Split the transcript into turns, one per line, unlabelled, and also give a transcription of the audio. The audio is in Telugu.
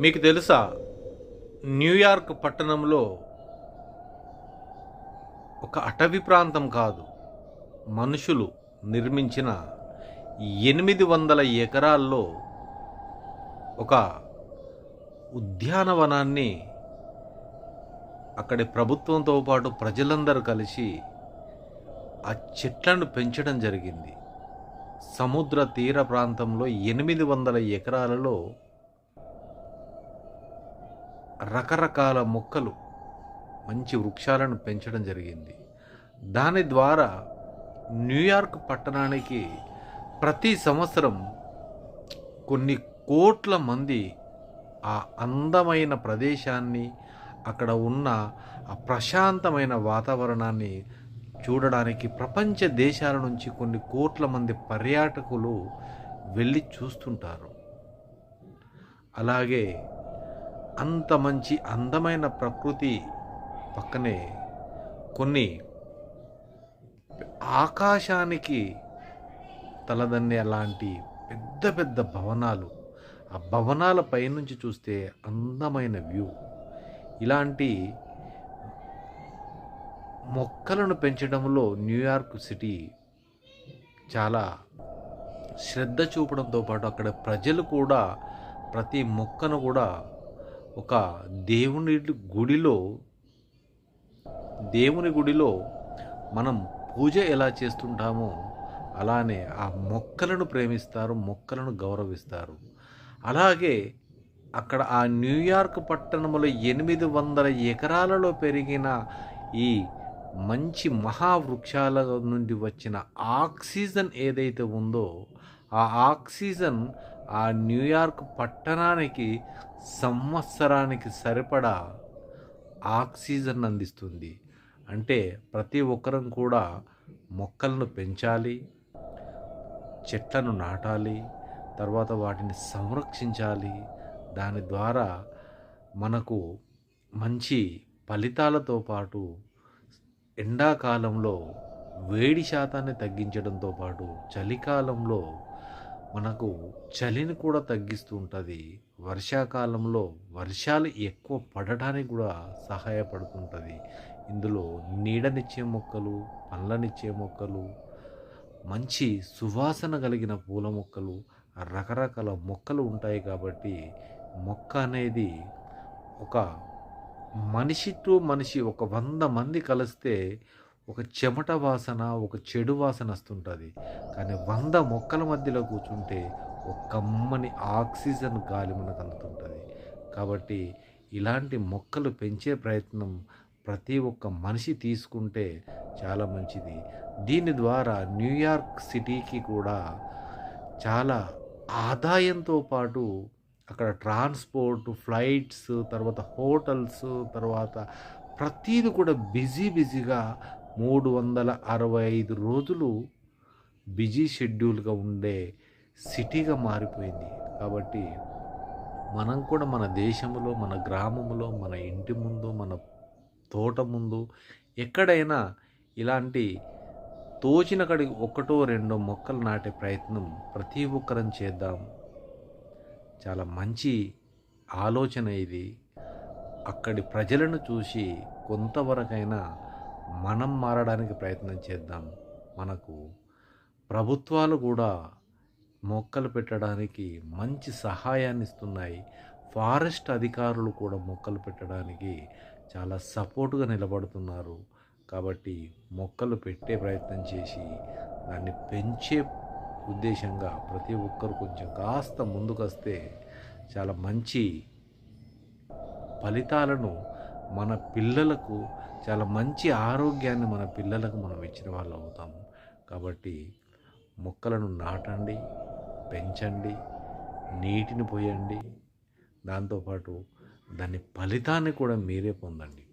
మీకు తెలుసా? న్యూయార్క్ పట్టణంలో ఒక అటవీ ప్రాంతం కాదు. మనుషులు నిర్మించిన ఎనిమిది వందల ఎకరాల్లో ఒక ఉద్యానవనాన్ని అక్కడి ప్రభుత్వంతో పాటు ప్రజలందరూ కలిసి ఆ చెట్లను పెంచడం జరిగింది. సముద్ర తీర ప్రాంతంలో ఎనిమిది వందల ఎకరాలలో రకరకాల మొక్కలు మంచి వృక్షాలను పెంచడం జరిగింది. దాని ద్వారా న్యూయార్క్ పట్టణానికి ప్రతి సంవత్సరం కొన్ని కోట్ల మంది ఆ అందమైన ప్రదేశాన్ని అక్కడ ఉన్న ఆ ప్రశాంతమైన వాతావరణాన్ని చూడడానికి ప్రపంచ దేశాల నుంచి కొన్ని కోట్ల మంది పర్యాటకులు వెళ్ళి చూస్తుంటారు. అలాగే అంత మంచి అందమైన ప్రకృతి పక్కనే కొన్ని ఆకాశానికి తలదన్నే అలాంటి పెద్ద పెద్ద భవనాలు. ఆ భవనాల పైనుంచి చూస్తే అందమైన వ్యూ. ఇలాంటి మొక్కలను పెంచడంలో న్యూయార్క్ సిటీ చాలా శ్రద్ధ చూపడంతో పాటు అక్కడ ప్రజలు కూడా ప్రతి మొక్కను కూడా ఒక దేవుని గుడిలో దేవుని గుడిలో మనం పూజ ఎలా చేస్తుంటామో అలానే ఆ మొక్కలను ప్రేమిస్తారు మొక్కలను గౌరవిస్తారు. అలాగే అక్కడ ఆ న్యూయార్క్ పట్టణంలో ఎనిమిది వందల ఎకరాలలో పెరిగిన ఈ మంచి మహావృక్షాల నుండి వచ్చిన ఆక్సిజన్ ఏదైతే ఉందో ఆ ఆక్సిజన్ ఆ న్యూయార్క్ పట్టణానికి సంవత్సరానికి సరిపడా ఆక్సిజన్ అందిస్తుంది. అంటే ప్రతి ఒక్కరం కూడా మొక్కలను పెంచాలి చెట్లను నాటాలి తర్వాత వాటిని సంరక్షించాలి. దాని ద్వారా మనకు మంచి ఫలితాలతో పాటు ఎండాకాలంలో వేడి శాతాన్ని తగ్గించడంతో పాటు చలికాలంలో మనకు చలిని కూడా తగ్గిస్తూ ఉంటుంది. వర్షాకాలంలో వర్షాలు ఎక్కువ పడటానికి కూడా సహాయపడుతుంటుంది. ఇందులో నీడనిచ్చే మొక్కలు పండ్లనిచ్చే మొక్కలు మంచి సువాసన కలిగిన పూల మొక్కలు రకరకాల మొక్కలు ఉంటాయి కాబట్టి మొక్క అనేది ఒక మనిషి టు మనిషి ఒక వంద మంది కలిస్తే ఒక చెమట వాసన ఒక చెడు వాసన వస్తుంటుంది. కానీ వంద మొక్కల మధ్యలో కూర్చుంటే ఒక కమ్మని ఆక్సిజన్ గాలి మనకు అందుతుంటుంది. కాబట్టి ఇలాంటి మొక్కలు పెంచే ప్రయత్నం ప్రతి ఒక్క మనిషి తీసుకుంటే చాలా మంచిది. దీని ద్వారా న్యూయార్క్ సిటీకి కూడా చాలా ఆదాయంతో పాటు అక్కడ ట్రాన్స్పోర్ట్ ఫ్లైట్స్ తర్వాత హోటల్స్ తర్వాత ప్రతీది కూడా బిజీ బిజీగా మూడు వందల అరవై ఐదు రోజులు బిజీ షెడ్యూల్గా ఉండే సిటీగా మారిపోయింది. కాబట్టి మనం కూడా మన దేశంలో మన గ్రామంలో మన ఇంటి ముందు మన తోట ముందు ఎక్కడైనా ఇలాంటి తోచిన కడికి ఒకటో రెండో మొక్కలు నాటే ప్రయత్నం ప్రతి ఒక్కరం చేద్దాం. చాలా మంచి ఆలోచన ఇది. అక్కడి ప్రజలను చూసి కొంతవరకైనా మనం మారడానికి ప్రయత్నం చేద్దాం. మనకు ప్రభుత్వాలు కూడా మొక్కలు పెట్టడానికి మంచి సహాయాన్ని ఇస్తున్నాయి. ఫారెస్ట్ అధికారులు కూడా మొక్కలు పెట్టడానికి చాలా సపోర్టుగా నిలబడుతున్నారు. కాబట్టి మొక్కలు పెట్టే ప్రయత్నం చేసి దాన్ని పెంచే ఉద్దేశంగా ప్రతి ఒక్కరు కొంచెం కాస్త ముందుకొస్తే చాలా మంచి ఫలితాలను మన పిల్లలకు చాలా మంచి ఆరోగ్యాన్ని మన పిల్లలకు మనం ఇచ్చిన వాళ్ళు అవుతాము. కాబట్టి మొక్కలను నాటండి పెంచండి నీటిని పోయండి. దాంతోపాటు దాని ఫలితాన్ని కూడా మీరే పొందండి.